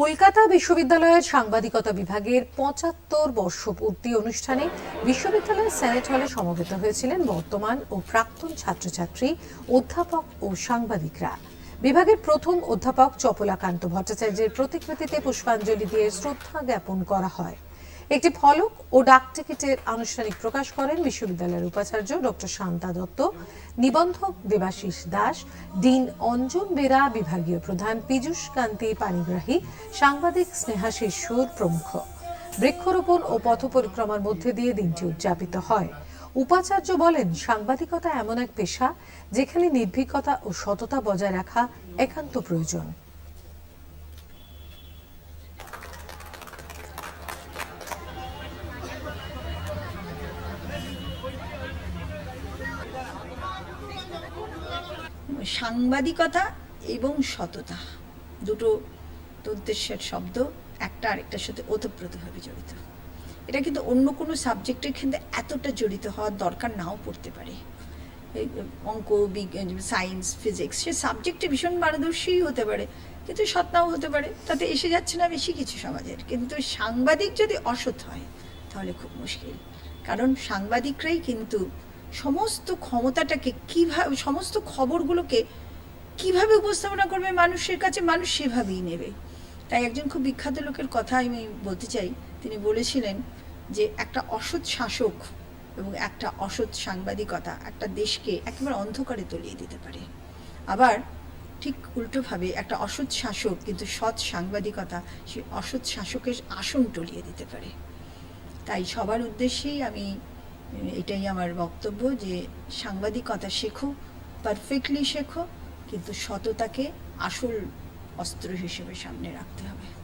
কলকাতা বিশ্ববিদ্যালয়ের সাংবাদিকতা বিভাগের পঁচাত্তর বর্ষপূর্তি অনুষ্ঠানে বিশ্ববিদ্যালয়ের সেনেট হলে সমবেত হয়েছিলেন বর্তমান ও প্রাক্তন ছাত্রছাত্রী, অধ্যাপক ও সাংবাদিকরা। বিভাগের প্রথম অধ্যাপক চপলাকান্ত ভট্টাচার্যের প্রতিকৃতিতে পুষ্পাঞ্জলি দিয়ে শ্রদ্ধা জ্ঞাপন করা হয়। একটি ফলক ও ডাক টিকিটের আনুষ্ঠানিক প্রকাশ করেন বিশ্ববিদ্যালয়ের উপাচার্য ডক্টর শান্তা দত্ত, নিবন্ধক দেবাশিস দাস, ডিন অঞ্জন বেরা, বিভাগীয় প্রধান পীযূষ কান্তি পানিগ্রাহী, সাংবাদিক স্নেহাশিস সুর প্রমুখ। বৃক্ষরোপণ ও পথ পরিক্রমার মধ্যে দিয়ে দিনটি উদযাপিত হয়। উপাচার্য বলেন, সাংবাদিকতা এমন এক পেশা যেখানে নির্ভীকতা ও সততা বজায় রাখা একান্ত প্রয়োজন। সাংবাদিকতা এবং সততা। দুটো তদ্দেশের শব্দ, একটা আরেকটার সাথে ওতপ্রোতভাবে জড়িত। এটা কিন্তু অন্য কোনো সাবজেক্টের ক্ষেত্রে এতটা জড়িত হওয়ার দরকার নাও পড়তে পারে। অঙ্ক, বিজ্ঞান, সায়েন্স, ফিজিক্স, সে সাবজেক্টে ভীষণ পারদর্শী হতে পারে, কিন্তু সৎ নাও হতে পারে। তাতে এসে যাচ্ছে না বেশি কিছু সমাজের। কিন্তু সাংবাদিক যদি অসৎ হয়, তাহলে খুব মুশকিল। কারণ সাংবাদিকরাই কিন্তু সমস্ত ক্ষমতাটাকে কীভাবে, সমস্ত খবরগুলোকে কীভাবে উপস্থাপনা করবে মানুষের কাছে, মানুষ সেভাবেই নেবে। তাই একজন খুব বিখ্যাত লোকের কথা আমি বলতে চাই। তিনি বলেছিলেন যে একটা অসৎ শাসক এবং একটা অসৎ সাংবাদিকতা একটা দেশকে একেবারে অন্ধকারে তলিয়ে দিতে পারে। আবার ঠিক উল্টোভাবে একটা অসৎ শাসক কিন্তু সৎ সাংবাদিকতা, সেই অসৎ শাসকের আসন টলিয়ে দিতে পারে। তাই সবার উদ্দেশ্যেই আমি এটাই আমার বক্তব্য যে সাংবাদিকতা শেখো পারফেক্টলি শেখো, কিন্তু সততাকে আসল অস্ত্র হিসেবে সামনে রাখতে হবে।